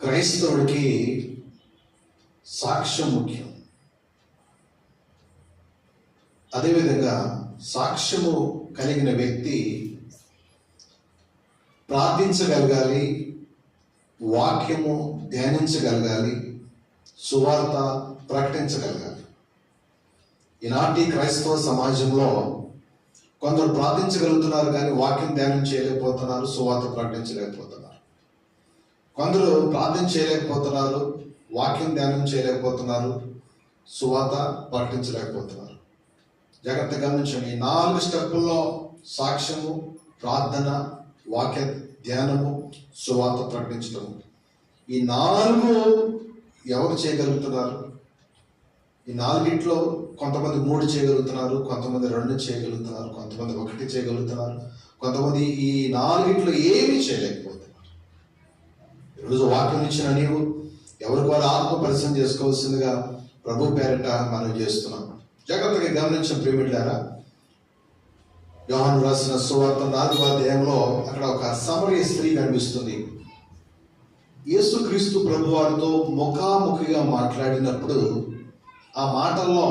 క్రైస్తవుడికి సాక్ష్యం ముఖ్యం. అదేవిధంగా సాక్ష్యము కలిగిన వ్యక్తి ప్రార్థించగలగాలి వాక్యము ధ్యానించగలగాలి సువార్త ప్రకటించగలగాలి. ఈనాటి క్రైస్తవ సమాజంలో కొందరు ప్రార్థించగలుగుతున్నారు కానీ వాక్యం ధ్యానం చేయలేకపోతున్నారు సువార్త ప్రకటించలేకపోతున్నారు. కొందరు ప్రార్థన చేయలేకపోతున్నారు వాక్యం ధ్యానం చేయలేకపోతున్నారు సువాత ప్రకటించలేకపోతున్నారు. జాగ్రత్త గమనించండి ఈ నాలుగు స్టెప్పుల్లో సాక్ష్యము ప్రార్థన వాక్య ధ్యానము సువాత ప్రకటించడం ఈ నాలుగు ఎవరు చేయగలుగుతున్నారు? ఈ నాలుగిట్లో కొంతమంది మూడు చేయగలుగుతున్నారు కొంతమంది రెండు చేయగలుగుతున్నారు కొంతమంది ఒకటి చేయగలుగుతున్నారు కొంతమంది ఈ నాలుగిట్లో ఏమీ చేయలేకపోతున్నారు. ఈరోజు వాక్యం ఇచ్చిన నీవు ఎవరికి వారు ఆత్మ పరిచయం చేసుకోవాల్సిందిగా ప్రభు పేరిట మనం చేస్తున్నాం. జాగ్రత్తగా గమనించిన ప్రేమిళ్ళారా యోహాను రాసిన సువార్త నాలుగు అధ్యాయంలో అక్కడ ఒక సమరయ స్త్రీ కనిపిస్తుంది. యేసుక్రీస్తు ప్రభు వారితో ముఖాముఖిగా మాట్లాడినప్పుడు ఆ మాటల్లో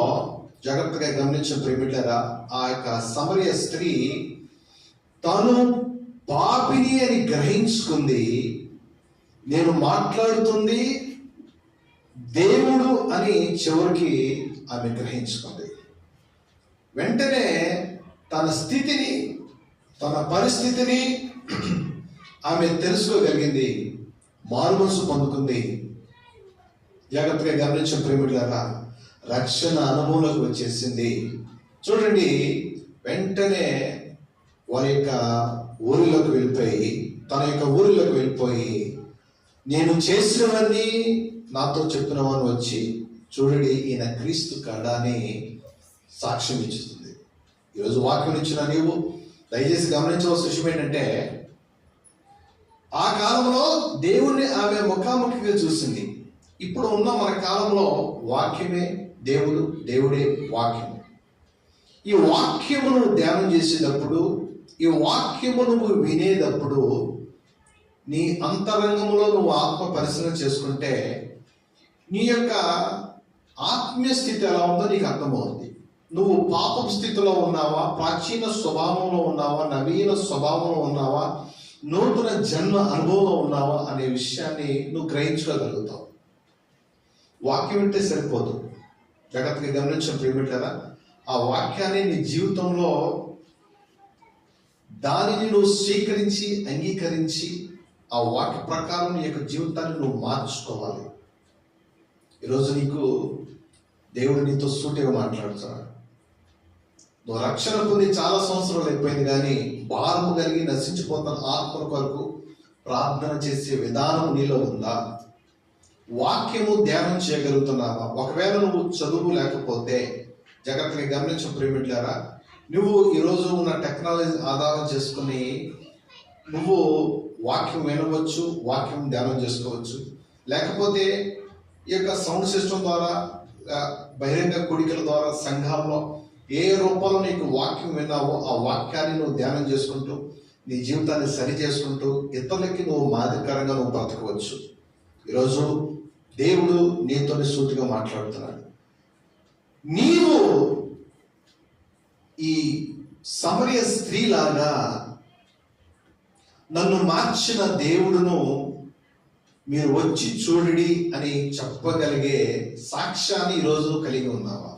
జాగ్రత్తగా గమనించిన ప్రేమిళ్ళారా ఆ యొక్క సమరయ స్త్రీ తను పాపిని అని గ్రహించుకుంది. నేను మాట్లాడుతుంది దేవుడు అని చివరికి ఆమె గ్రహించుకుంది. వెంటనే తన స్థితిని తన పరిస్థితిని ఆమె తెలుసుకోగలిగింది. మారుమనసు పొందుకుంది. జాగ్రత్తగా గమనించిన ప్రేమిట్లారా రక్షణ అనుభవంలోకి వచ్చేసింది. చూడండి వెంటనే వారి యొక్క ఊరిలోకి వెళ్ళిపోయి తన యొక్క ఊరిలోకి వెళ్ళిపోయి నేను చేసినవన్నీ నాతో చెప్పినవని వచ్చి చూడండి ఈయన క్రీస్తు కాడా సాక్ష్యం ఇచ్చుతుంది ఈరోజు వాక్యం ఇచ్చిన నీవు దయచేసి గమనించవలసిన విషయం ఏంటంటే ఆ కాలంలో దేవుణ్ణి ఆమె ముఖాముఖిగా చూసింది. ఇప్పుడు ఉన్న మన కాలంలో వాక్యమే దేవుడు దేవుడే వాక్యం. ఈ వాక్యమును ధ్యానం చేసేటప్పుడు ఈ వాక్యము నువ్వు వినేటప్పుడు నీ అంతరంగంలో నువ్వు ఆత్మ పరిశీలన చేసుకుంటే నీ యొక్క ఆత్మీయ స్థితి ఎలా ఉందో నీకు అర్థమవుతుంది. నువ్వు పాపం స్థితిలో ఉన్నావా? ప్రాచీన స్వభావంలో ఉన్నావా? నవీన స్వభావంలో ఉన్నావా? నూతన జన్మ అనుభవంలో ఉన్నావా? అనే విషయాన్ని నువ్వు గ్రహించుకోగలుగుతావు. వాక్యం వింటే సరిపోదు. జగత్తుకి గమనించిన ప్రేమిటారా ఆ వాక్యాన్ని నీ జీవితంలో దానిని నువ్వు స్వీకరించి అంగీకరించి ఆ వాక్య ప్రకారం నీ యొక్క జీవితాన్ని నువ్వు మార్చుకోవాలి. ఈరోజు నీకు దేవుడు నీతో సూటిగా మాట్లాడుతున్నాడు. నువ్వు రక్షణ పొంది చాలా సంవత్సరాలు అయిపోయింది కానీ భారము కలిగి నశించిపోతున్న ఆత్మల కొరకు ప్రార్థన చేసే విధానం నీలో ఉందా? వాక్యము ధ్యానం చేయగలుగుతున్నావా? ఒకవేళ నువ్వు చదువు లేకపోతే జాగ్రత్తగా గమనించు ప్రేమిట్లారా నువ్వు ఈరోజు ఉన్న టెక్నాలజీ ఆధారం చేసుకుని నువ్వు వాక్యం వినవచ్చు వాక్యం ధ్యానం చేసుకోవచ్చు. లేకపోతే ఈ యొక్క సౌండ్ సిస్టమ్ ద్వారా బహిరంగ కుడికల ద్వారా సంఘాల్లో ఏ రూపంలో నీకు వాక్యం విన్నావో ఆ వాక్యాన్ని నువ్వు ధ్యానం చేసుకుంటూ నీ జీవితాన్ని సరి చేసుకుంటూ ఇతరులకి నువ్వు మాదిరికరంగా నువ్వు బ్రతకవచ్చు. ఈరోజు దేవుడు నీతో సూటిగా మాట్లాడుతున్నాడు. నీవు ఈ సమరయ స్త్రీలాగా నన్ను మార్చిన దేవుడును మీరు వచ్చి చూడండి అని చెప్పగలిగే సాక్ష్యాన్ని ఈరోజు కలిగి ఉన్నావా?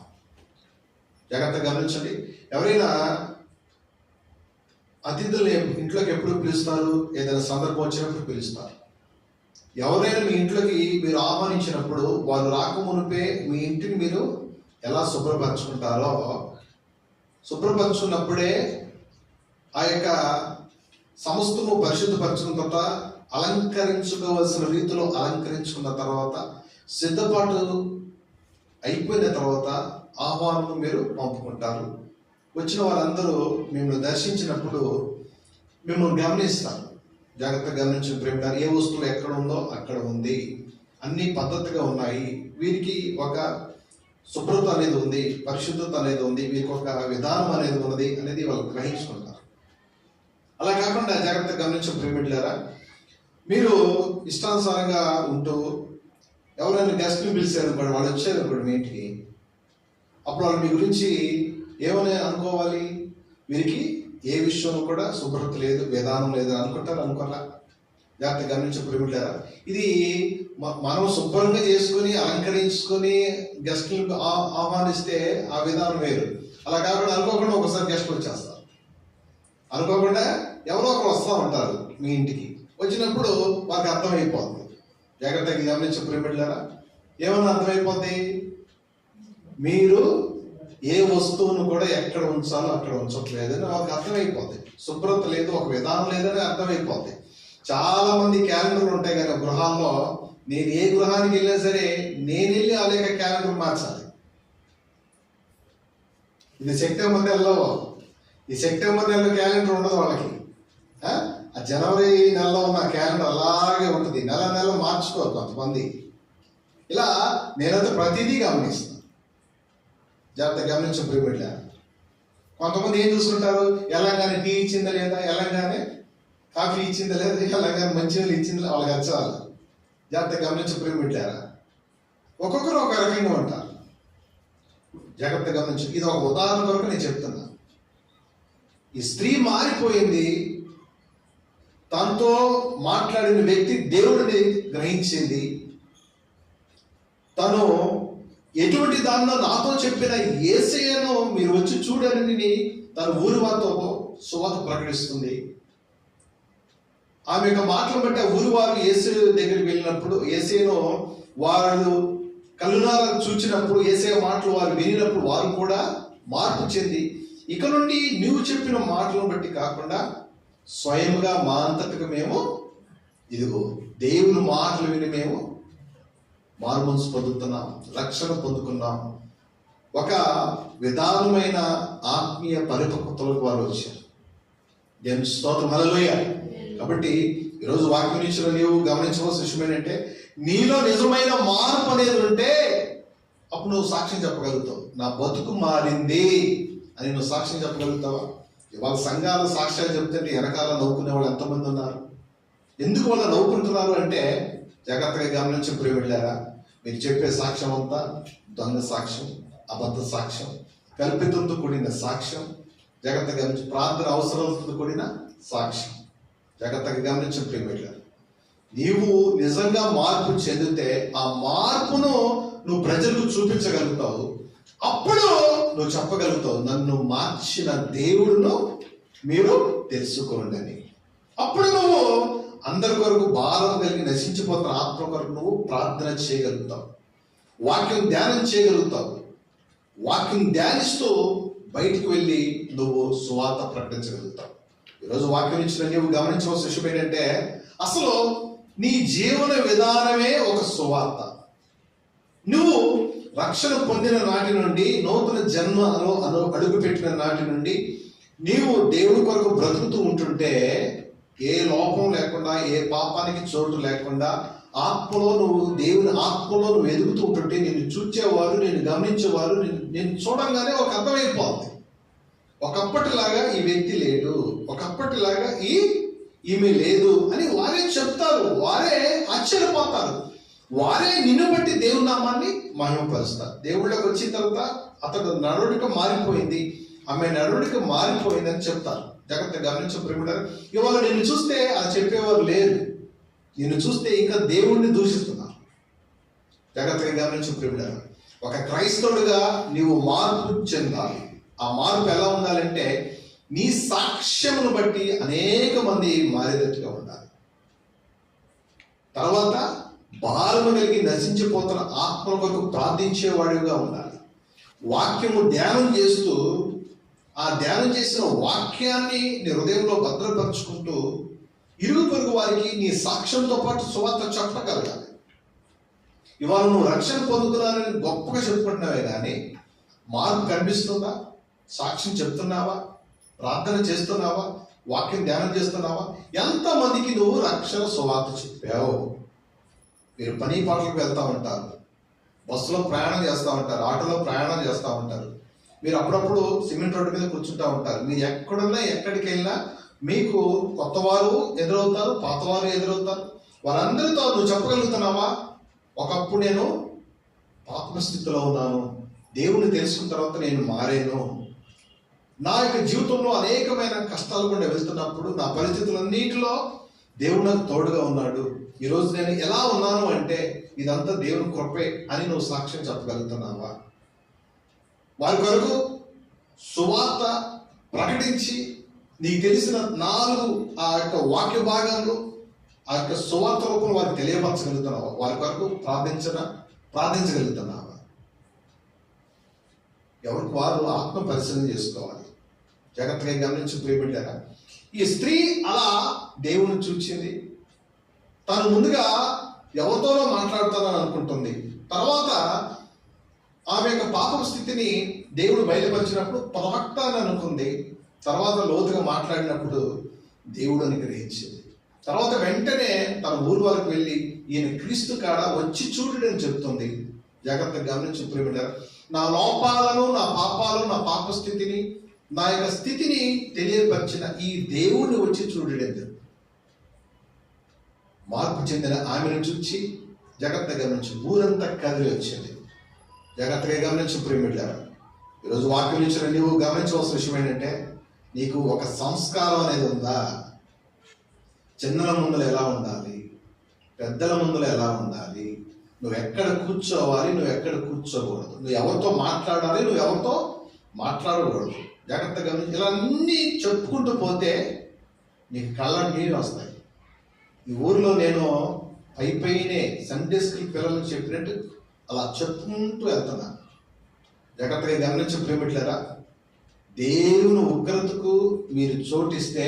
జాగ్రత్తగా గమనించండి. ఎవరైనా అతిథులు ఇంట్లోకి ఎప్పుడు పిలుస్తారు? ఏదైనా సందర్భం వచ్చినప్పుడు పిలుస్తారు. ఎవరైనా మీ ఇంట్లోకి మీరు ఆహ్వానించినప్పుడు వారు రాకమునిపే మీ ఇంటిని మీరు ఎలా శుభ్రపరచుకుంటారో శుభ్రపరచుకున్నప్పుడే ఆ యొక్క సమస్తము పరిశుద్ధపరచుకున్న తర్వాత అలంకరించుకోవలసిన రీతిలో అలంకరించుకున్న తర్వాత సిద్ధపాటు అయిపోయిన తర్వాత ఆహ్వానం మీరు పంపుకుంటారు. వచ్చిన వాళ్ళందరూ మిమ్మల్ని దర్శించినప్పుడు మిమ్మల్ని గమనిస్తారు. జాగ్రత్తగా గమనించిన ప్రేమ ఏ వస్తువు ఎక్కడ ఉందో అక్కడ ఉంది. అన్ని పద్ధతిగా ఉన్నాయి. వీరికి ఒక శుభ్రత అనేది ఉంది పరిశుద్ధత అనేది ఉంది. వీరికి ఒక విధానం అనేది ఉన్నది అనేది వాళ్ళు గ్రహించుకుంటారు. అలా కాకుండా జాగ్రత్తగా గమనించిన ప్రేమిడ్లారా మీరు ఇష్టానుసారంగా ఉంటూ ఎవరైనా గెస్ట్ని పిలిచారు అనుకోండి వాళ్ళు వచ్చారు అనుకోండి మీ ఇంటికి అప్పుడు వాళ్ళు మీ గురించి ఏమని అనుకోవాలి? వీరికి ఏ విషయంలో కూడా శుభ్రత లేదు విధానం లేదు అనుకుంటారు అనుకోరా? జాగ్రత్త గమనించి ప్రేమిడ్లారా ఇది మనం శుభ్రంగా చేసుకుని అలంకరించుకొని గెస్టులు ఆహ్వానిస్తే ఆ విధానం వేరు. అలా కాకుండా అనుకోకుండా ఒకసారి గెస్ట్లు వచ్చేస్తారు. అనుకోకుండా ఎవరో ఒకరు వస్తూ ఉంటారు మీ ఇంటికి. వచ్చినప్పుడు వారికి అర్థమైపోతుంది. జాగ్రత్తగా గమనించి ప్రేమిటారా ఏమన్నా అర్థమైపోద్ది? మీరు ఏ వస్తువును కూడా ఎక్కడ ఉంచాలో అక్కడ ఉంచట్లేదని వాళ్ళకి అర్థమైపోద్ది. శుభ్రత లేదు ఒక విధానం లేదని అర్థమైపోద్ది. చాలా మంది క్యాలెండర్లు ఉంటాయి కదా గృహాల్లో. నేను ఏ గృహానికి వెళ్ళినా సరే నేను వెళ్ళి ఆ క్యాలెండర్ మార్చాలి. ఇది సెప్టెంబర్ నెలలో. ఈ సెప్టెంబర్ నెలలో క్యాలెండర్ ఉండదు వాళ్ళకి. ఆ? జనవరి నెలలో ఉన్న క్యాలెండర్ అలాగే ఉంటుంది. నెల నెల మార్చుకోరు కొంతమంది. ఇలా నేనైతే ప్రతిదీ గమనిస్తాను. జాగ్రత్త గమనించు ప్రిమిట్ల కొంతమంది ఏం చూస్తుంటారు? ఎలాగానే టీ ఇచ్చిందా లేదా? ఎలాగానే కాఫీ ఇచ్చిందా లేదా? ఎలాగానే మంచినీళ్ళు ఇచ్చిందా వాళ్ళకి వచ్చేవాళ్ళు జాగ్రత్త గమనించు ప్రిమిట్లారా ఒక్కొక్కరు ఒక రకంగా ఉంటారు. జాగ్రత్త గమనించు. ఇది ఒక ఉదాహరణ కొరకు నేను చెప్తున్నా. ఈ స్త్రీ మారిపోయింది. తనతో మాట్లాడిన వ్యక్తి దేవుడిని గ్రహించింది. తను ఎటువంటి దానిలో నాతో చెప్పిన ఏసయ్యను మీరు వచ్చి చూడని తన ఊరి వారితో సువాత ప్రకటిస్తుంది. ఆమె యొక్క మాటలు బట్టి ఊరు ఊరి వారు ఏసు దగ్గరికి వెళ్ళినప్పుడు ఏసేను వారు కళ్ళునార చూచినప్పుడు ఏసే మాటలు వారు వినినప్పుడు వారు కూడా మార్పు చెంది. ఇక నుండి నువ్వు చెప్పిన మాటలను బట్టి కాకుండా స్వయంగా మా అంతటకు మేము ఇదిగో దేవుని మాటలు విని మేము మార్మన్స్ పొందుతున్నాం రక్షణ పొందుకున్నాం ఒక విధానమైన ఆత్మీయ పరిపక్వతలకు వారు వచ్చారు. దేని స్తోత్రం హల్లెలూయా. కాబట్టి ఈరోజు వాక్యం నుంచి నీవు గమనించవలసిన విషయం ఏంటంటే నీలో నిజమైన మార్పు అనేది ఉంటే అప్పుడు నువ్వు సాక్ష్యం చెప్పగలుగుతావు. నా బతుకు మారింది అని నువ్వు సాక్ష్యం చెప్పగలుగుతావా? ఇవాళ సంఘాలు సాక్ష్యాలు చెప్తుంటే వెనకాల నవ్వుకునే వాళ్ళు ఎంతమంది ఉన్నారు? ఎందుకు వాళ్ళు నవ్వుకుంటున్నారు అంటే జాగ్రత్తగా గమనించి ఇప్పుడు మీరు చెప్పే సాక్ష్యం అంతా దొంగ సాక్ష్యం అబద్ధ సాక్ష్యం కల్పితంతో కూడిన సాక్ష్యం జాగ్రత్తగా గమనించి ప్రార్థన అవసరాలతో కూడిన సాక్ష్యం. జాగ్రత్తగా గమనించి ప్రేమిట్ల నీవు నిజంగా మార్పు చెందితే ఆ మార్పును నువ్వు ప్రజలకు చూపించగలుగుతావు. అప్పుడు నువ్వు చెప్పగలుగుతావు నన్ను మార్చిన దేవుడును మీరు తెలుసుకోండి అని అప్పుడు నువ్వు అందరి కొరకు భారం కలిగి నశించిపోతున్న ఆత్మ కొరకు నువ్వు ప్రార్థన చేయగలుగుతావు వాక్యం ధ్యానం చేయగలుగుతావు. వాక్యం ధ్యానిస్తూ బయటికి వెళ్ళి నువ్వు సువార్త ప్రకటించగలుగుతావు. ఈరోజు వాక్యం ఇచ్చిన నువ్వు గమనించవలసిన విషయం ఏంటంటే అసలు నీ జీవన విధానమే ఒక సువార్త. నువ్వు రక్షణ పొందిన నాటి నుండి నూతన జన్మలో అను అడుగుపెట్టిన నాటి నుండి నీవు దేవుడి కొరకు బ్రతుకుతూ ఉంటుంటే ఏ లోపం లేకుండా ఏ పాపానికి చోటు లేకుండా ఆత్మలో నువ్వు దేవుని ఆత్మలో నువ్వు ఎదుగుతూ ఉంటుంటే నేను చూచేవారు నేను గమనించేవారు నేను నేను చూడంగానే ఒక అర్థమైపోతుంది ఒకప్పటిలాగా ఈ వ్యక్తి లేడు. ఒకప్పటిలాగా ఈ ఈమె లేదు అని వారే చెప్తారు. వారే ఆశ్చర్యపోతారు. వారే నిన్ను బట్టి దేవుని నామాన్ని మహిమపరుస్తారు. దేవుళ్ళకి వచ్చిన తర్వాత అతడు నడుడిక మారిపోయింది. ఆమె నడుడిక మారిపోయింది అని చెప్తారు. జాగ్రత్త గమనించు ప్రేమిడారు ఇవాళ నిన్ను చూస్తే అది చెప్పేవారు లేరు. నిన్ను చూస్తే ఇంకా దేవుణ్ణి దూషిస్తున్నారు. జాగ్రత్తగా గమనించు ప్రేమిడారు ఒక క్రైస్తవుడిగా నీవు మార్పు చెందాలి. ఆ మార్పు ఎలా ఉండాలంటే నీ సాక్ష్యమును బట్టి అనేక మంది మారేటట్టుగా ఉండాలి. తర్వాత భారము కలిగి నశించిపోతున్న ఆత్మల కొరకు ప్రార్థించేవాడిగా ఉండాలి. వాక్యము ధ్యానం చేస్తూ ఆ ధ్యానం చేసిన వాక్యాన్ని నీ హృదయంలో భద్రపరుచుకుంటూ ఇరుగు పొరుగు వారికి నీ సాక్ష్యంతో పాటు సువార్త చెప్పగలగాలి ఇవాళ నువ్వు రక్షణ పొందుతున్నానని గొప్పగా చెప్పుకుంటున్నావే కానీ మార్పు కనిపిస్తుందా? సాక్ష్యం చెప్తున్నావా? ప్రార్థన చేస్తున్నావా? వాక్యం ధ్యానం చేస్తున్నావా? ఎంతమందికి నువ్వు రక్షణ సువార్త చెప్పావు? మీరు పని పాటలకు వెళ్తూ ఉంటారు. బస్సులో ప్రయాణం చేస్తూ ఉంటారు. ఆటోలో ప్రయాణం చేస్తూ ఉంటారు. మీరు అప్పుడప్పుడు సిమెంట్ రోడ్డు మీద కూర్చుంటూ ఉంటారు. మీరు ఎక్కడున్నా ఎక్కడికి వెళ్ళినా మీకు కొత్త వారు ఎదురవుతారు పాత వారు ఎదురవుతారు. వారందరితో నువ్వు చెప్పగలుగుతున్నావా? ఒకప్పుడు నేను పాప స్థితిలో ఉన్నాను. దేవుని తెలుసుకున్న తర్వాత నేను మారాను. నా యొక్క జీవితంలో అనేకమైన కష్టాలు కూడా వెళ్తున్నప్పుడు నా పరిస్థితులన్నింటిలో దేవుడు నాకు తోడుగా ఉన్నాడు. ఈరోజు నేను ఎలా ఉన్నాను అంటే ఇదంతా దేవుని కృపే అని నువ్వు సాక్ష్యం చెప్పగలుగుతున్నావా? వారి కొరకు సువార్త ప్రకటించి నీకు తెలిసిన నాలుగు ఆ యొక్క వాక్య భాగాలు ఆ యొక్క సువార్త రూపంలో వారికి తెలియపరచగలుగుతున్నావా? వారి కొరకు ప్రార్థించిన? ప్రార్థించగలుగుతున్నావా? ఎవరికి వారు ఆత్మ పరిశీలన చేసుకోవాలి. జాగ్రత్తగా గమనించి ప్రియపెట్టారా ఈ స్త్రీ అలా దేవుని చూచింది. తను ముందుగా ఎవరితోనో మాట్లాడుతానని అనుకుంటుంది. తర్వాత ఆమె యొక్క పాపం స్థితిని దేవుడు బయలుపరిచినప్పుడు ప్రవక్త అని అనుకుంది. తర్వాత లోతుగా మాట్లాడినప్పుడు దేవుడు అనుగ్రహించింది. తర్వాత వెంటనే తన ఊరు వరకు వెళ్ళి ఈయన క్రీస్తు కాడ వచ్చి చూడడని చెప్తుంది. జాగ్రత్తగా గమనించి ప్రేమిడారు నా లోపాలను నా పాపాలను నా పాప స్థితిని నా యొక్క స్థితిని తెలియపరిచిన ఈ దేవుణ్ణి వచ్చి చూడలేదు మార్పు చెందిన ఆమెను చూచి జాగ్రత్తగా గమనించి. ఊరంతా కదిలి వచ్చింది. జాగ్రత్తగా గమనించి ప్రేమిళ్ళారు ఈరోజు వాక్యం ఇచ్చిన నీవు గమనించవలసిన విషయం ఏంటంటే నీకు ఒక సంస్కారం అనేది ఉందా? చిన్నల ముందులు ఎలా ఉండాలి? పెద్దల ముందులు ఎలా ఉండాలి? నువ్వు ఎక్కడ కూర్చోవాలి? నువ్వు ఎక్కడ కూర్చోకూడదు? నువ్వు ఎవరితో మాట్లాడాలి? నువ్వు ఎవరితో మాట్లాడకూడదు? జాగ్రత్తగా గమనించి. ఇలా అన్నీ చెప్పుకుంటూ పోతే నీకు కళ్ళ నీళ్ళు వస్తాయి. ఈ ఊరిలో నేను పై పైనే సండే స్కూల్ పిల్లలకు చెప్పినట్టు అలా చెప్పుకుంటూ వెళ్తున్నా. జాగ్రత్తగా గమనించి ప్రేమట్లేరా దేవుని ఉగ్రతకు మీరు చోటిస్తే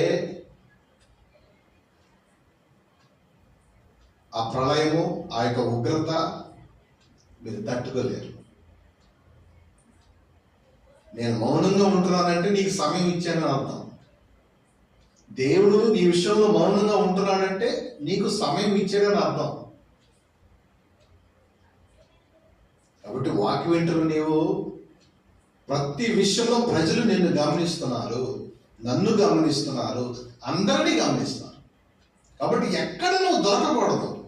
ఆ ప్రళయము ఆ యొక్క ఉగ్రత మీరు తట్టుకోలేరు. నేను మౌనంగా ఉంటున్నానంటే నీకు సమయం ఇచ్చానని అర్థం. దేవుడు నీ విషయంలో మౌనంగా ఉంటున్నాడంటే నీకు సమయం ఇచ్చాడని అర్థం. కాబట్టి వాక్యం వింటున్న నీవు ప్రతి విషయంలో ప్రజలు నిన్ను గమనిస్తున్నారు నన్ను గమనిస్తున్నారు అందరినీ గమనిస్తున్నారు. కాబట్టి ఎక్కడ నువ్వు దొరకకూడదు.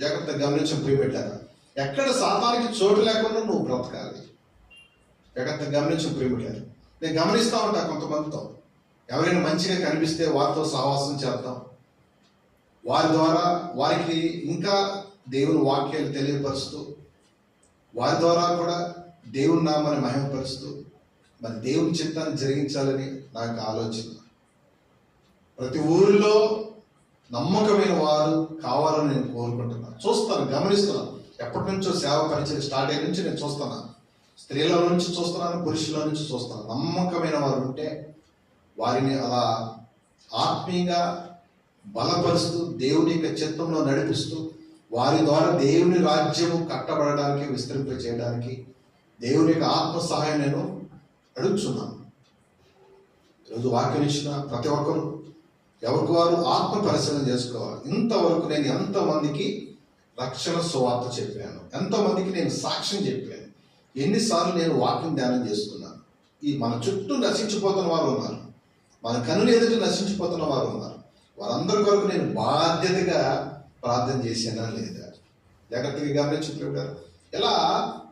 జాగ్రత్తగా గమనించం ప్రియపెట్టారా ఎక్కడ సాతానికి చోటు లేకుండా నువ్వు బ్రతకాలి. జాగ్రత్తగా గమనించు ప్రియపెట్టారు నేను గమనిస్తూ ఉంటా కొంతమందితో. ఎవరైనా మంచిగా కనిపిస్తే వారితో సహవాసం చేద్దాం. వారి ద్వారా వారికి ఇంకా దేవుని వాక్యాలు తెలియపరుస్తూ వారి ద్వారా కూడా దేవుని నామాన్ని మహిమపరుస్తూ మరి దేవుని చిత్తాన్ని జరిగించాలని నాకు ఆలోచన. ప్రతి ఊరిలో నమ్మకమైన వారు కావాలని నేను కోరుకుంటున్నాను. చూస్తాను గమనిస్తున్నాను. ఎప్పటి నుంచో సేవ పరిచయం స్టార్ట్ అయ్యే నుంచి నేను చూస్తున్నాను. స్త్రీల నుంచి చూస్తున్నాను పురుషుల నుంచి చూస్తున్నాను. నమ్మకమైన వారు ఉంటే వారిని అలా ఆత్మీయంగా బలపరుస్తూ దేవుని యొక్క చిత్తంలో నడిపిస్తూ వారి ద్వారా దేవుని రాజ్యము కట్టబడడానికి విస్తరింప చేయడానికి దేవుని యొక్క ఆత్మ సహాయం నేను అడుగుతున్నాను ఈరోజు వాక్యం ఇచ్చిన ప్రతి ఒక్కరు ఎవరికి వారు ఆత్మ పరిశీలన చేసుకోవాలి? ఇంతవరకు నేను ఎంతమందికి రక్షణ సువార్త చెప్పాను? ఎంతమందికి నేను సాక్ష్యం చెప్పాను? ఎన్నిసార్లు నేను వాక్యం ధ్యానం చేసుకున్నాను ఈ మన చుట్టూ నశించిపోతున్న వారు ఉన్నారు. మన కనులు ఎదుట నశించిపోతున్న వారు ఉన్నారు. వారందరి కొరకు నేను బాధ్యతగా ప్రార్థన చేశానా లేదా? జాగ్రత్తగా గమనించుకుంటారు ఇలా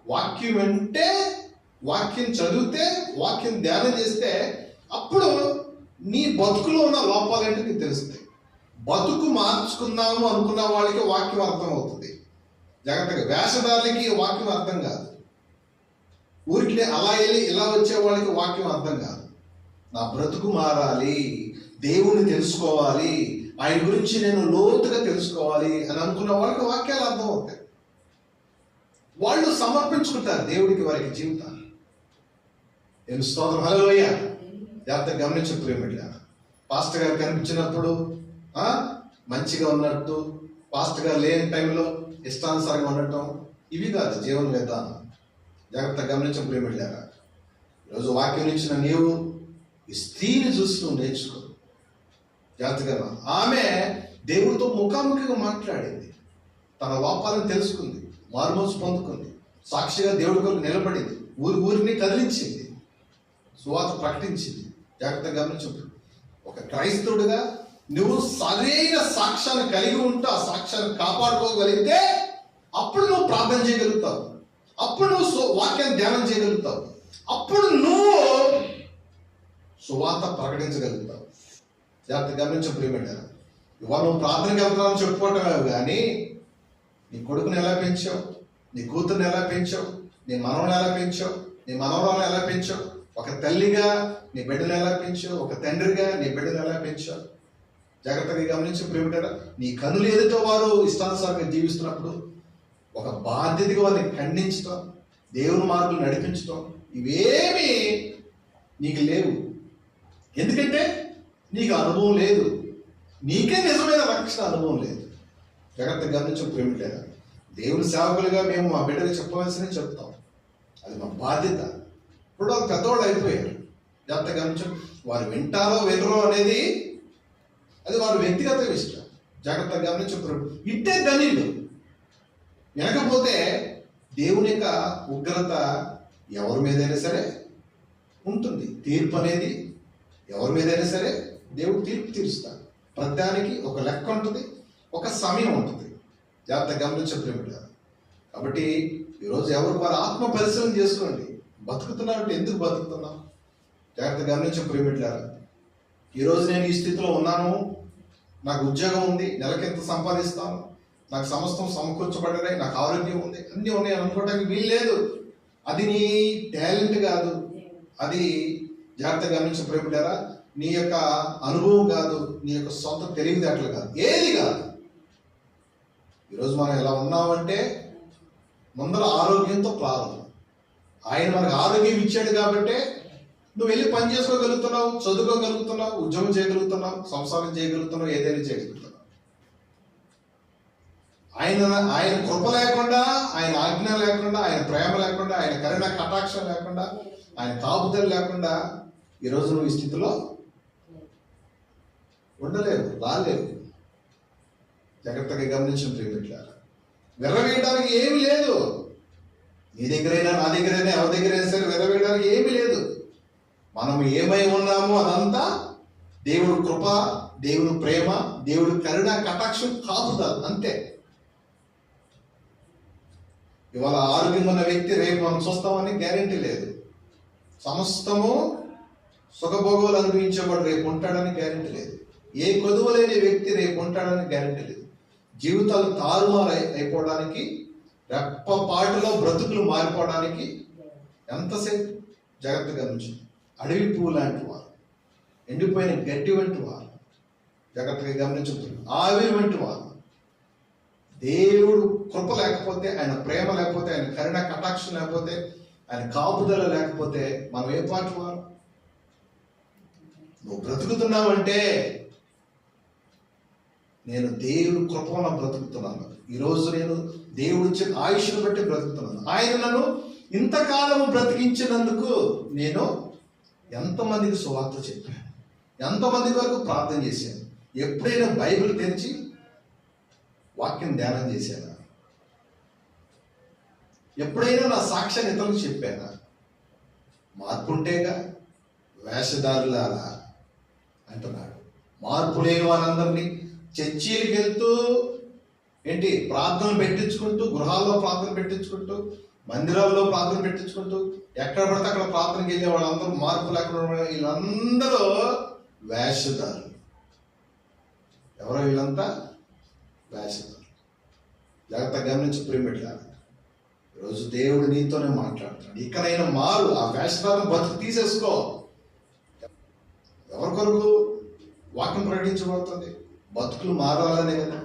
వాక్యం అంటే వాక్యం చదివితే వాక్యం ధ్యానం చేస్తే అప్పుడు నీ బతుకులో ఉన్న లోపాలేంటి నీకు తెలుస్తాయి. బతుకు మార్చుకుందాము అనుకున్న వాళ్ళకి వాక్యం అర్థం అవుతుంది జాగ్రత్తగా. వేషధారులకి వాక్యం అర్థం కాదు. ఊరికి అలా వెళ్ళి ఇలా వచ్చే వాళ్ళకి వాక్యం అర్థం కాదు. నా బ్రతుకు మారాలి దేవుణ్ణి తెలుసుకోవాలి ఆయన గురించి నేను లోతుగా తెలుసుకోవాలి అని అనుకున్న వాళ్ళకి వాక్యాలు అర్థం అవుతాయి వాళ్ళు సమర్పించుకుంటారు దేవుడికి వారికి జీవితాన్ని. నేను స్తోత్రం. హలోయ జాగ్రత్త గమనించు ప్రేమిట్ల గారు కనిపించినప్పుడు మంచిగా ఉన్నట్టు పాస్ట్ గారు లేని టైంలో ఇష్టానుసారంగా ఉండటం ఇవి కాదు జీవన విధానం. జాగ్రత్త గమనించు ప్రేమిట్లారా ఈరోజు వాక్యం ఇచ్చిన నీవు ఈ స్త్రీని చూస్తూ నేర్చుకో. జాగ్రత్తగా ఆమె దేవుడితో ముఖాముఖిగా మాట్లాడింది. తన లోపాలను తెలుసుకుంది. మారుమోసు పొందుకుంది. సాక్షిగా దేవుడి కొరకు నిలబడింది. ఊరి ఊరిని కదిలించింది. సువాత ప్రకటించింది. జాగ్రత్తగా గమనించు. ఒక క్రైస్తవుడిగా నువ్వు సరైన సాక్ష్యాన్ని కలిగి ఉంటూ ఆ సాక్ష్యాన్ని కాపాడుకోగలిగితే అప్పుడు నువ్వు ప్రార్థన చేయగలుగుతావు. అప్పుడు నువ్వు సు- వాక్యాన్ని ధ్యానం చేయగలుగుతావు. అప్పుడు నువ్వు సువార్త ప్రకటించగలుగుతావు. జాగ్రత్త గమనించు ప్రియమంటారు ఇవాళ నువ్వు ప్రార్థనకి వెళ్తావని చెప్పుకోవటమే కానీ నీ కొడుకుని ఎలా పెంచావు? నీ కూతుర్ని ఎలా పెంచావు? నీ మనవని ఎలా పెంచావు? నీ మనవరాలను ఎలా పెంచావు? ఒక తల్లిగా నీ బిడ్డను ఎలా పెంచావు? ఒక తండ్రిగా నీ బిడ్డను ఎలా పెంచావు? జాగ్రత్తగా గమనించి ప్రేమిటారా నీ కనులు ఏదైతే వారు ఇష్టానుసారంగా జీవిస్తున్నప్పుడు ఒక బాధ్యతగా వారిని ఖండించటం దేవుని మార్గం నడిపించటం ఇవేమీ నీకు లేవు. ఎందుకంటే నీకు అనుభవం లేదు. నీకే నిజమైన రక్షణ అనుభవం లేదు. జాగ్రత్త గమనించు ప్రేమిలేదా దేవుని సేవకులుగా మేము మా బిడ్డలకు చెప్పవలసిన చెప్తాం. అది మా బాధ్యత. ఇప్పుడు వాళ్ళు పెద్దవాళ్ళు అయిపోయారు. జాగ్రత్త గమనించు వారు వింటారో వినరో అనేది అది వారి వ్యక్తిగత ఇష్టం జాగ్రత్తగా గమనించు ప్రభు ఇట్టే దళిలు వినకపోతే దేవుని యొక్క ఉగ్రత ఎవరి మీదైనా సరే ఉంటుంది. తీర్పు అనేది ఎవరి మీదైనా సరే దేవుడు తీర్పు తీరుస్తాడు. ప్రతిదానికి ఒక లెక్క ఉంటుంది ఒక సమయం ఉంటుంది. జాగ్రత్త గమనించే కాబట్టి ఈరోజు ఎవరు వారి ఆత్మ పరిశ్రమ చేసుకోండి. బతుకుతున్నారంటే ఎందుకు బతుకుతున్నాం? జాగ్రత్త గమనించే ప్రేమిట్లారా ఈరోజు నేను ఈ స్థితిలో ఉన్నాను నాకు ఉద్యోగం ఉంది నెలకి ఎంత సంపాదిస్తాను నాకు సమస్తం సమకూర్చబడ్డాయి నాకు ఆరోగ్యం ఉంది అన్నీ ఉన్నాయి అనుకోవడానికి వీలు లేదు అది నీ టాలెంట్ కాదు. అది జాగ్రత్తగా గమనించిన ప్రేమిడారా నీ యొక్క అనుభవం కాదు నీ యొక్క సొంత తెలివితేటలు కాదు ఏది కాదు. ఈరోజు మనం ఎలా ఉన్నామంటే ముందర ఆరోగ్యంతో ప్రారంభం. ఆయన మనకు ఆరోగ్యం ఇచ్చాడు కాబట్టే నువ్వు వెళ్ళి పని చేసుకోగలుగుతున్నావు చదువుకోగలుగుతున్నావు ఉద్యోగం చేయగలుగుతున్నావు సంసారం చేయగలుగుతున్నావు ఏదైనా చేయగలుగుతున్నావు. ఆయన ఆయన కృప లేకుండా ఆయన ఆజ్ఞ లేకుండా ఆయన ప్రేమ లేకుండా ఆయన కరుణ కటాక్షం లేకుండా ఆయన తాపుదలు లేకుండా ఈరోజు నువ్వు ఈ స్థితిలో ఉండలేవు రాలేవు జాగ్రత్తగా గమనించిన ప్రియమిట్లారా విర్రవేయడానికి ఏమీ లేదు. నీ దగ్గరైనా నా దగ్గరైనా ఎవరి దగ్గరైనా సరే విర్రవేయడానికి ఏమీ లేదు. మనం ఏమై ఉన్నామో అదంతా దేవుడు కృప దేవుడు ప్రేమ దేవుడు కరుణ కటాక్షం కాదు అంతే. ఇవాళ ఆరోగ్యం ఉన్న వ్యక్తి రేపు మనం చూస్తామని గ్యారెంటీ లేదు. సమస్తము సుఖభోగాలు అనుభవించేవాడు రేపు ఉంటాడని గ్యారెంటీ లేదు. ఏ కొదువు లేని వ్యక్తి రేపు ఉంటాడని గ్యారెంటీ లేదు. జీవితాలు తారుమారు అయిపోవడానికి రెప్పపాటులో బ్రతుకులు మారిపోవడానికి ఎంతసేపు జాగ్రత్తగా గమనించింది అడవి పువ్వు లాంటి వారు ఎండిపోయిన గడ్డి వంటి వారు జాగ్రత్తగా గమనించుతున్నారు ఆవిరి వంటి వారు దేవుడు కృప లేకపోతే ఆయన ప్రేమ లేకపోతే ఆయన కరుణ కటాక్షం లేకపోతే ఆయన కాపుదల లేకపోతే మనం ఏ పాటు వారు? నువ్వు బ్రతుకుతున్నావంటే నేను దేవుడు కృపణ బ్రతుకుతున్నాను. ఈరోజు నేను దేవుడు ఇచ్చిన ఆయుష్ను బట్టి బ్రతుకుతున్నాను. ఆయన నన్ను ఇంతకాలం బ్రతికించినందుకు నేను ఎంతమందికి సువార్త చెప్పాను. ఎంతమంది వరకు ప్రార్థన చేశాను. ఎప్పుడైనా బైబిల్ తెరిచి వాక్యం ధ్యానం చేశానా. ఎప్పుడైనా నా సాక్ష్యాన్ని ఇతరులకు చెప్పానా? మార్పు ఉంటేగా వేషధారులారా? అంటున్నాడు. మార్పు లేని వారందరినీ చర్చీలకు వెళ్తూ ఏంటి ప్రార్థనలు పెట్టించుకుంటూ గృహాల్లో ప్రార్థన పెట్టించుకుంటూ మందిరాల్లో ప్రార్థన పెట్టించుకుంటూ ఎక్కడ పడితే అక్కడ ప్రార్థనకి వెళ్ళే వాళ్ళందరూ మార్పు లేకుండా వీళ్ళందరూ వేషధారులు. ఎవరో వీళ్ళంతా? వేషధారులు జాగ్రత్తగా గమనించి ప్రేమిట్లా రోజు దేవుడు నీతోనే మాట్లాడుతున్నాడు. ఇకనైనా మారు. ఆ వేషధారం బతుకు తీసేసుకో. ఎవరి కొరకు వాక్యం ప్రకటించబడుతుంది? బతుకులు మారాలనే కదా.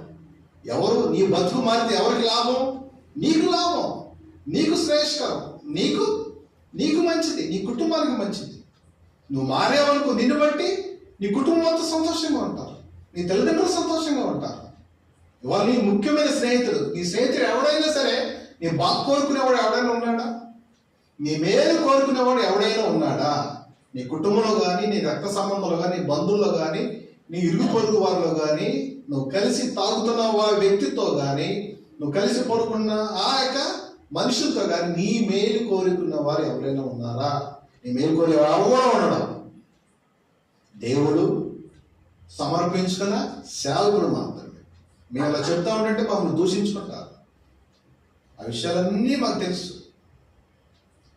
ఎవరు? నీ బతుకు మారితే ఎవరికి లాభం? నీకు లాభం. నీకు శ్రేయస్కరం. నీకు నీకు మంచిది. నీ కుటుంబానికి మంచిది. నువ్వు మారేవనుకో నిన్ను బట్టి నీ కుటుంబం అంతా సంతోషంగా ఉంటారు. నీ తల్లిదండ్రులు సంతోషంగా ఉంటారు. ఇవాళ నీ ముఖ్యమైన స్నేహితుడు. నీ స్నేహితుడు ఎవడైనా సరే నీ బాగా కోరుకునేవాడు ఎవడైనా ఉన్నాడా? నీ మేలు కోరుకునేవాడు ఎవడైనా ఉన్నాడా? నీ కుటుంబంలో కానీ నీ రక్త సంబంధంలో కానీ నీ బంధువుల్లో కానీ నీ ఇరుగు పొరుగు వారిలో కానీ నువ్వు కలిసి తాగుతున్న వా- వ్యక్తితో కానీ నువ్వు కలిసి పడుకున్న ఆ యొక్క మనుషులతో కానీ నీ మేలు కోరుకున్న వారు ఎవరైనా ఉన్నారా? నీ మేలు కోరేవాడు ఎవరు ఉండడం? దేవుడు సమర్పించుకున్న సేవకుడు మాత్రం మేము అలా చెప్తా ఉంటే మమ్మల్ని దూషించుకుంటారు ఆ విషయాలన్నీ మాకు తెలుసు.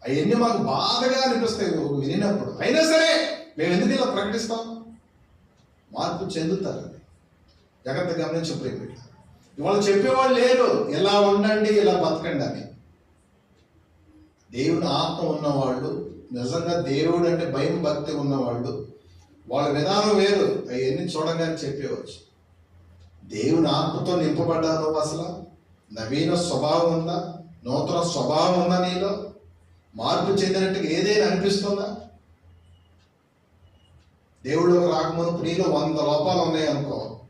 అవన్నీ మాకు బాధగా అనిపిస్తాయి వినినప్పుడు. అయినా సరే మేము ఎందుకు ఇలా ప్రకటిస్తాం? మార్పు చెందుతారు జాగ్రత్త గమనించి ప్రేమ ఇవాళ చెప్పేవాళ్ళు లేరు. ఇలా ఉండండి ఇలా బతకండి అని. దేవుని ఆత్మ ఉన్నవాళ్ళు నిజంగా దేవుడు అంటే భయం భక్తి ఉన్నవాళ్ళు వాళ్ళ విధానం వేరు. అవన్నీ చూడగానే చెప్పేవచ్చు. దేవుని ఆత్మతో నింపబడ్డాను అసలు? నవీన స్వభావం ఉందా? నూతన స్వభావం ఉందా నీలో? మార్పు చెందినట్టుగా ఏదైనా అనిపిస్తుందా? దేవుళ్ళకి రాకముందు నీలో వంద లోపాలు ఉన్నాయి అనుకో.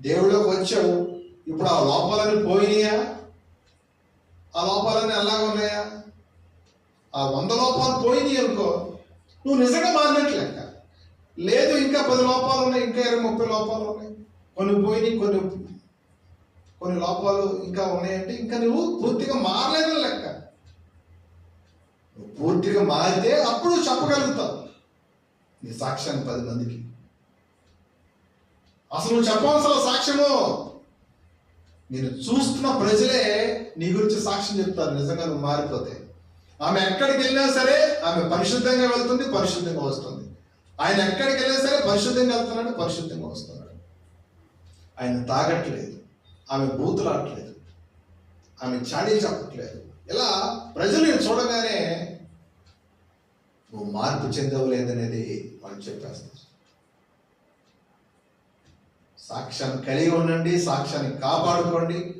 దేవుళ్ళకి వచ్చావు ఇప్పుడు ఆ లోపాలన్నీ పోయినాయా? ఆ లోపాలన్నీ ఎలాగ ఉన్నాయా? ఆ వంద లోపాలు పోయినాయి అనుకో. నువ్వు నిజంగా మారినట్లు లేదు ఇంకా పది లోపాలు ఉన్నాయి ఇంకా ఇరవై ముప్పై లోపాలు ఉన్నాయి. కొన్ని పోయినాయి కొన్ని కొన్ని లోపాలు ఇంకా ఉన్నాయంటే ఇంకా నువ్వు పూర్తిగా మారలేదని లెక్క. నువ్వు పూర్తిగా మారితే అప్పుడు చెప్పగలుగుతావు. నీ సాక్ష్యాన్ని పది మందికి. అసలు నువ్వు చెప్పవలసిన సాక్ష్యము? నేను చూస్తున్న ప్రజలే నీ గురించి సాక్ష్యం చెప్తారు. నిజంగా నువ్వు మారిపోతే. ఆమె ఎక్కడికి వెళ్ళినా సరే ఆమె పరిశుద్ధంగా వెళ్తుంది పరిశుద్ధంగా వస్తుంది. ఆయన ఎక్కడికి వెళ్ళినా సరే పరిశుద్ధంగా వెళ్తున్నాడు పరిశుద్ధంగా వస్తున్నాడు. ఆయన తాగట్లేదు. ఆమె బూతులాడట్లేదు. ఆమె చాడీ చెప్పట్లేదు ఇలా ప్రజలు నేను చూడగానే నువ్వు మార్పు చెందవలేదనేది వాళ్ళు చెప్పేస్తారు. సాక్ష్యాన్ని కలిగి ఉండండి సాక్ష్యాన్ని కాపాడుకోండి.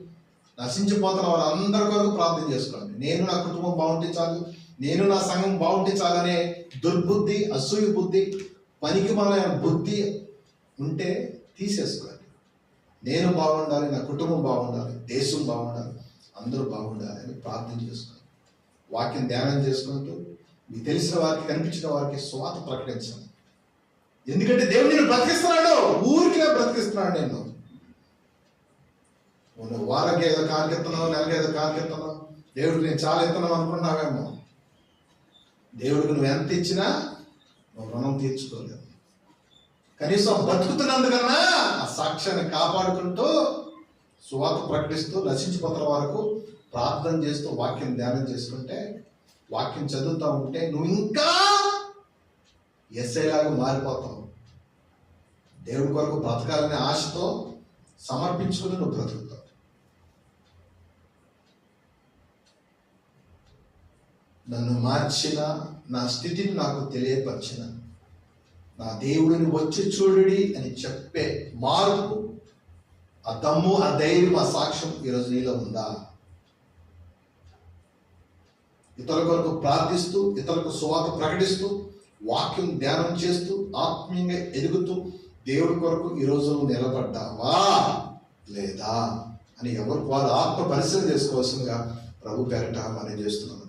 నశించిపోతున్న వాళ్ళందరి కొరకు ప్రార్థన చేసుకోండి. నేను నా కుటుంబం బాగుంటే చాలు నేను నా సంఘం బాగుంటే చాలనే దుర్బుద్ధి అసూయ బుద్ధి పనికి మన బుద్ధి ఉంటే తీసేసుకోండి. నేను బాగుండాలి నా కుటుంబం బాగుండాలి దేశం బాగుండాలి అందరూ బాగుండాలి అని ప్రార్థన చేసుకోండి వాక్యం ధ్యానం చేసుకుంటూ మీకు తెలిసిన వారికి కనిపించిన వారికి స్వాత ప్రకటించాను. ఎందుకంటే దేవుడు నేను బ్రతికిస్తున్నాడు. ఊరికే బ్రతికిస్తున్నాడు నేను నువ్వు వారానికి ఏదో కాకెత్తనావు నెలకి ఏదో కాకెత్తనావు దేవుడికి నేను చాలా ఎత్తనం అనుకున్నావేమో దేవుడికి నువ్వు ఎంత ఇచ్చినా నువ్వు రుణం తీర్చుకోలేవు కనీసం బతుకుతున్నందుకన్నా ఆ సాక్ష్యాన్ని కాపాడుకుంటూ సువాత ప్రకటిస్తూ నశించిపోతున్న వరకు ప్రార్థన చేస్తూ వాక్యం ధ్యానం చేసుకుంటే వాక్యం చదువుతూ ఉంటే నువ్వు ఇంకా ఎస్ఐలాగా మారిపోతావు. దేవుడి కొరకు బ్రతకాలనే ఆశతో సమర్పించుకుని నువ్వు బ్రతుకుతావు. నన్ను మార్చిన నా స్థితిని నాకు తెలియపరిచిన నా దేవుడిని వచ్చి చూడుడి అని చెప్పే మార్పు ఆ దమ్ము ఆ ధైర్యం ఆ సాక్ష్యం ఈరోజు నీలో ఉందా? ఇతరుల కొరకు ప్రార్థిస్తూ ఇతరులకు సువాత ప్రకటిస్తూ వాక్యం ధ్యానం చేస్తూ ఆత్మీయంగా ఎదుగుతూ దేవుడి కొరకు ఈ రోజు నిలబడ్డావా? లేదా? అని ఎవరికి వారు ఆత్మ పరిశీలన చేసుకోవాల్సిందిగా ప్రభు పేరట మనం చేస్తున్నాము.